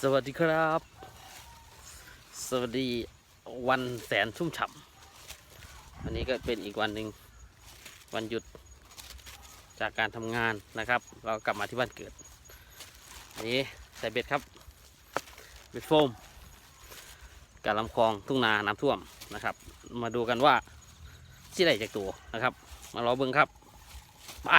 สวัสดีครับ สวัสดีวันแสนชุ่มฉ่ำวันนี้ก็เป็นอีกวันหนึ่งวันหยุดจากการทำงานนะครับ เรากลับมาที่บ้านเกิดอันนี้ใส่เบ็ดครับ เบ็ดโฟมกับลำคลองทุ่งนาน้ำท่วมนะครับ มาดูกันว่าที่ไหนจากตัวนะครับ มารอเบิ้งครับไป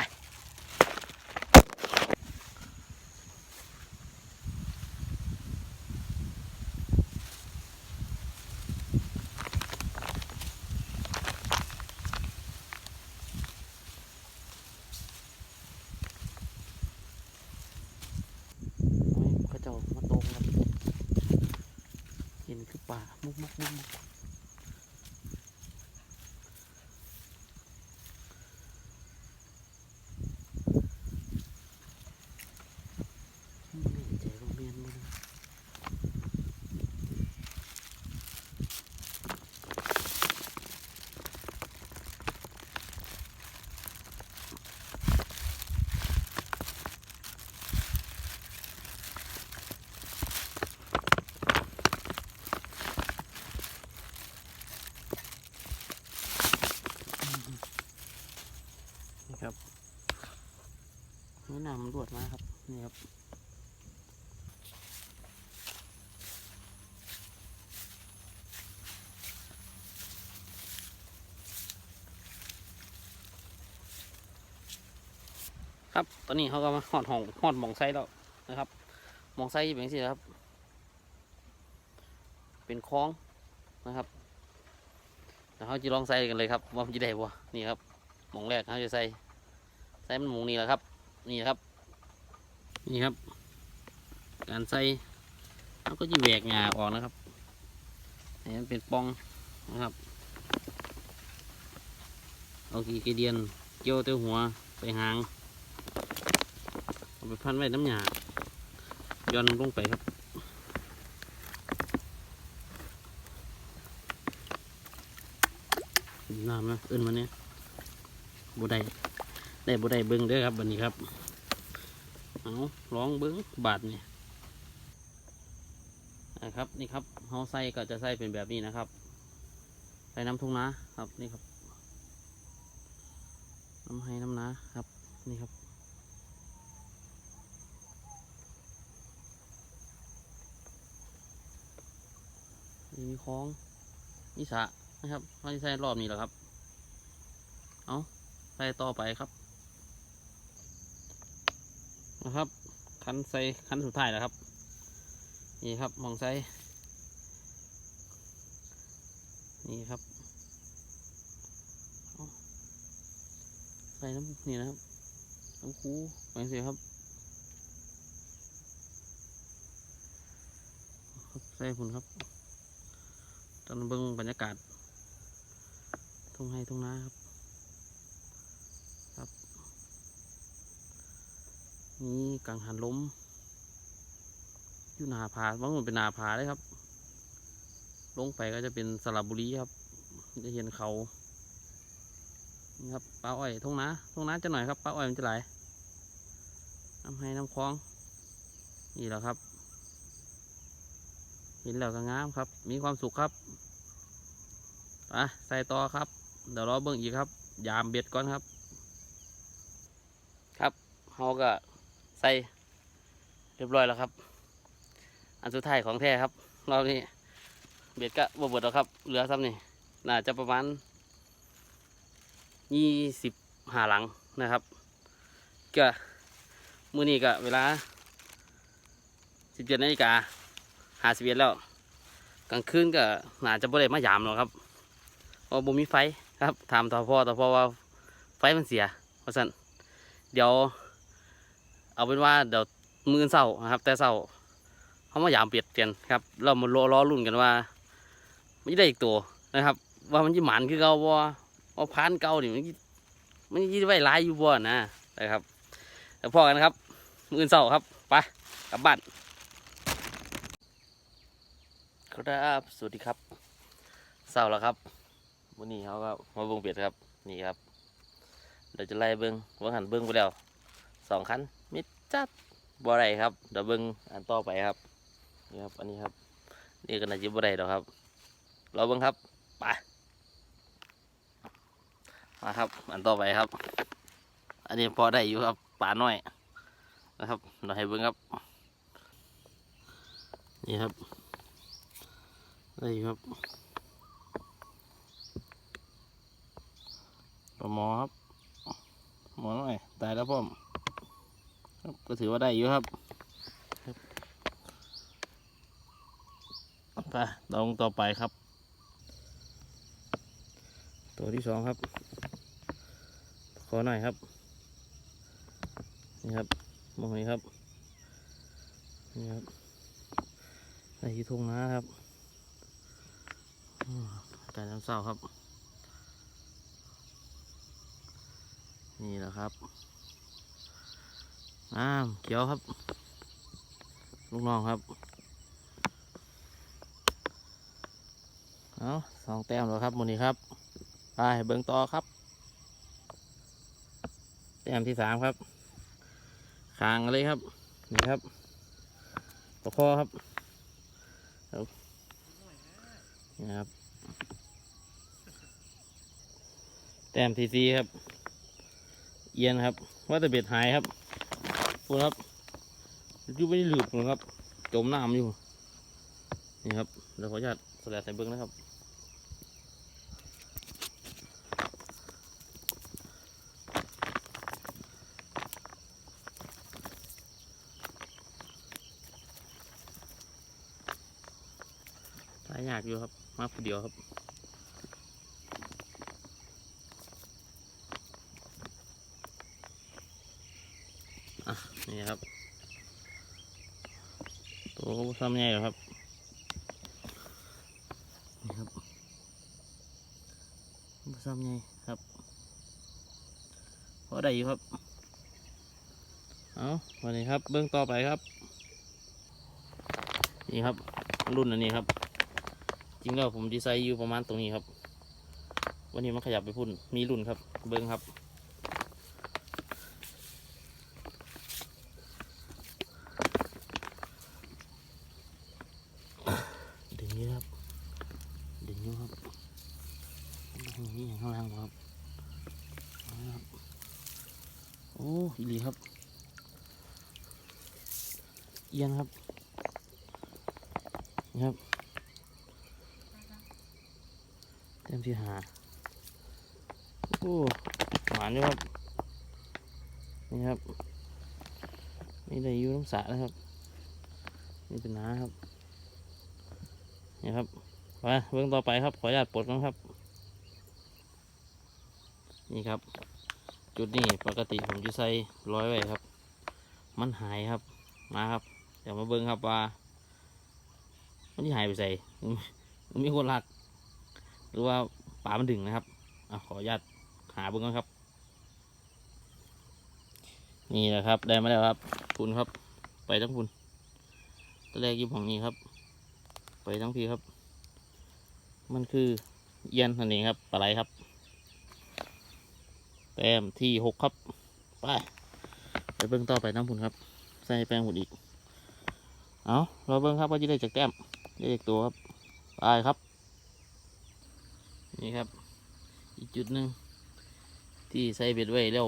เขามาตรงครับเห็นคือป่ามุกมุกมุกมุกไม่แน่ใจว่าเมียนบ่นะนี่ ครับนี่น้ำรวดมาครับ นี่ครับ ครับ ตอนนี้เขาก็มาหอดหองหอดหมองไซแล้วนะครับหมองไซเป็นอย่างนี้นะครับ เป็นคล้องนะครับแล้วเขาจะลองใส่กันเลยครับว่ามันจะได้บ่นี่ครับหมองแรกเขาจะใส่ ใส่มันหมองนี้แหละครับ นี่ครับ นี่ครับ การใส่เขาก็จะแหวกหงาออกนะครับให้มันเป็นปองนะครับเอากีกเดียนเกี่ยวเต้าหัวไปหางเอาไปพันไว้น้ำหยาย้อนลงไปครับน้ำนะเอื่นมาเนี่ยบุได้ ได้บุได้เบิ้งเด้อครับบันนี้ครับเอาร้องเบิ้งบาทนี่นะครับนี่ครับเฮาใส่ก็จะใส่เป็นแบบนี้นะครับใส่น้ำทุ่งนาครับนี่ครับ น้ำให้น้ำนาครับนี่ครับนี่มีคลองนี่สระนะครับเขาจะใส่รอบนี้แหละครับ เอาใส่ต่อไปครับ นะครับคันใส่คันสุดท้ายแล้วครับ นี่ครับมองใส่นี่ครับใส่น้ำนี่นะครับน้ำคูไปสิครับใส่พุ่นครับตอนเบิ่งบรรยากาศทุ่งไร่ทุ่งนาครับ นี่กังหันลมอยู่นาผาบางคนเป็นนาผาเลยครับ ลงไปก็จะเป็นสระบุรีครับ จะเห็นเขา นี่ครับปลาอ้อยทุ่งนาทุ่งนาจะหน่อยครับปลาอ้อยมันจะไหลน้ำให้น้ำคลอง นี่แหละครับ เห็นแล้วก็งามครับ มีความสุขครับอะใส่ต่อครับ เดี๋ยวรอเบิ่งอีกครับ ยามเบ็ดก่อนครับ ครับเขาก็ ใส่เรียบร้อยแล้วครับ อันสุดท้ายของแท้ครับรอบนี้เบ็ดก็บ่เบิดแล้วครับเหลือซ้ำนี่น่าจะประมาณยี่สิบหาหลังนะครับ ก็มือนี้ก็เวลาสิบเจ็ดนาฬิกาหาสิบเอ็ดแล้ว กลางคืนก็น่าจะบ่ได้มายามหรอกครับเพราะบ่มีไฟครับถามต่อพ่อต่อพ่อว่าไฟมันเสียเพราะฉะนั้นเดี๋ยว เอาเป็นว่าเดี๋ยวมืออนเศร้านะครับ แต่เศร้าเขามายามเปลี่ยนเปลี่ยนครับ เรามารอรอรุ่นกันว่าไมันจะได้อีกตัวนะครับ ว่ามันจะหมันคือเก่าบ่ว่าพานเก่านี่มันสิมันจะไว้ลายอยู่บ่นะนะครับแล้วพอกันครับ มืออนเศร้าครับไปกลับบ้านครับสวัสดีครับเศร้าแล้วครับวันนี้เขาก็มาเบิ้งเบียดครับ นี่ครับ เดี๋ยวจะไล่เบิ้งว่าหันเบิ้งไปแล้ว สองคันมิดจัดบ่ไรครับเดี๋ยวเบิ้งอันต่อไปครับนี่ครับอันนี้ครับ นี่ก็น่าจะบ่ได้ดอกครับรอเบิ่งครับไปมาครับ อันต่อไปครับ อันนี้พอได้อยู่ครับปลาน้อยนะครับเราให้เบิ่งครับนี่ครับได้อยู่ครับปลาหมอครับหมอน้อยตายแล้วพ่อ ครับก็ถือว่าได้อยู่ครับไปลงต่อไปครับ ตัวที่สองครับ ขอหน่อยครับ นี่ครับมองนี้ครับ นี่ครับไอ้ทุ่งนาครับอากาศน้ำเศร้าครับ นี่แหละครับ น้ำเขียวครับ ลูกน้องครับ เอาสองแต้มแล้วครับมูนี้ครับไปเบิ่งต่อครับ แต้มที่สามครับคางเลยครับ นี่ครับตะคอครับครับนี่ครับ แต้มที่สี่ครับ เอียนครับ ว่าแต่เบ็ดหายครับ ดครับอยู่ไม่ได้หลุดหรอกครับ จมน้ำอยู่ นี่ครับเดี๋ยวขออนุญาตสแลดใส่เบิ้งนะครับหายากอยู่ครับ มาผู้เดียวครับ อะนี่ครับตัวก็บ่ซ้ำใหญ่หรอกครับนี่ครับบ่ซ้ำใหญ่ครับพอได้อยู่ครับเอาวันนี้ครับเบื้องต่อไปครับ นี่ครับรุ่นอันนี้ครับ จริงแล้วผมดีไซน์อยู่ประมาณตรงนี้ครับ วันนี้มันขยับไปพุ่นมีรุ่นครับ เบิ้งครับ ดึงเยอะครับ ดึงเยอะครับ นี่อย่างข้างล่างครับเอาละครับ โอ้อีหลีครับ เอียงครับนี่ครับเต็มที่หา โอ้หวานด้วยครับ นี่ครับ นี่ได้ยูน้ำสระนะครับ นี่เป็นน้าครับ นี่ครับไปเบื้องต่อไปครับ ขออนุญาตปลดกันครับ นี่ครับ จุดนี้ปกติผมจะใส่ร้อยไว้ครับ มันหายครับมาครับเดี๋ยวมาเบิ้งครับว่า มันที่หายไปใส่มันมีคนรัก หรือว่าป่ามันดึงนะครับอขออนุญาตหาเบิ้งก่อนครับ นี่แหละครับ ได้มาแล้วครับคุณครับ ไปทั้งคุณตัวแรกยี่ของนี้ครับ ไปทั้งพี่ครับ มันคือเอียนนั่นเองครับปลาไหลครับ แต้มที่หกครับ ไปไปเบิ้งต่อไปน้ำพุนครับ ใส่แป้งหมดอีก เอาเราเบิ้งครับว่าจะได้จากแต้มได้จากตัวครับไปครับ นี่ครับ อีกจุดหนึ่งที่ใส่เบ็ดไว้แล้ว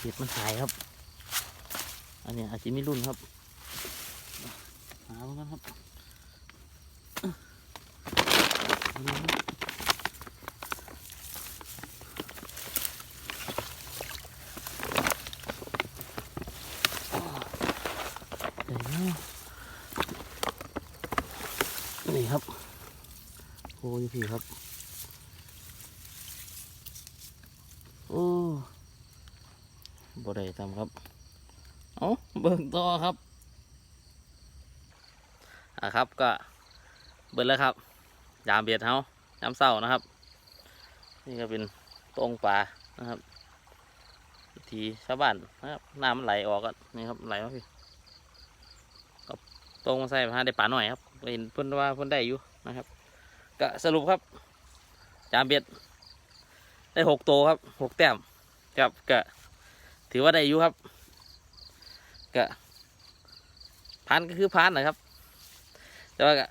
เบ็ดมันหายครับ อันนี้อาจจะไม่รุ่นครับหาเหมือนกันครับเดี๋ยวนะนี่ ครับโอ้ยพี่ครับ โอ้บ่ได้ทำครับ เอาเบิ่งต่อครับอะครับก็เบิดแล้วครับ ยามเบียดเฮายามเศร้านะครับ นี่ก็เป็นตรงป่านะครับวิธีชาวบ้านนะครับน้ำไหลออกก็นี่ครับไหลมาพี่ก็ตรงมาใส่มาได้ป่าหน่อยครับ เห็นเพิ่นว่าเพิ่นได้อยู่นะครับก็สรุปครับยามเบียดได้หกโตวครับหกแต้มครับก็ถือว่าได้อยู่ครับก็พันก็คือพันนะครับ แต่ว่าก็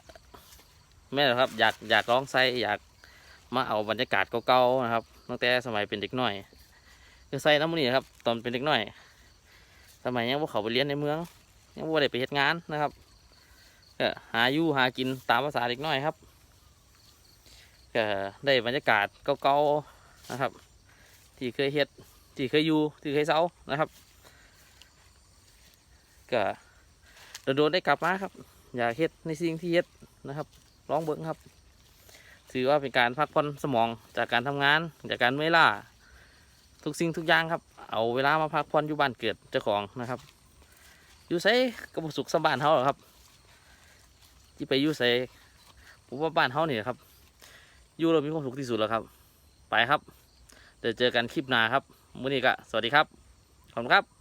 แม่นครับ อยากอยากลองใส่อยากมาเอาบรรยากาศเก่าๆนะครับตั้งแต่สมัยเป็นเด็กน้อยคือใส่น้ำมันนี่ครับ ตอนเป็นเด็กน้อย สมัยยังว่าเขาไปเรียนในเมืองยังว่าได้ไปเฮ็ดงานนะครับ ก็หาอยู่หากินตามภาษาเด็กน้อยครับก็ได้บรรยากาศเก่าๆนะครับ ที่เคยเฮ็ดที่เคยอยู่ที่เคยเซานะครับก็โดนๆได้กลับมาครับ อยากเฮ็ดในสิ่งที่เฮ็ดนะครับลองเบิ่งครับ ถือว่าเป็นการพักผ่อนสมองจากการทำงานจากการเมื่อยล้าทุกสิ่งทุกอย่างครับ เอาเวลามาพักผ่อนอยู่บ้านเกิดเจ้าของนะครับ อยู่ไสกระบุสุขสบานเฮาหรอครับ ที่ไปอยู่ใส่ผมว่าบ้านเฮาเนี่ยครับอยู่เรามีความสุขที่สุดแล้วครับ ไปครับเดี๋ยวเจอกันคลิปหน้าครับมื้อนี้ก็สวัสดีครับขอบคุณครับ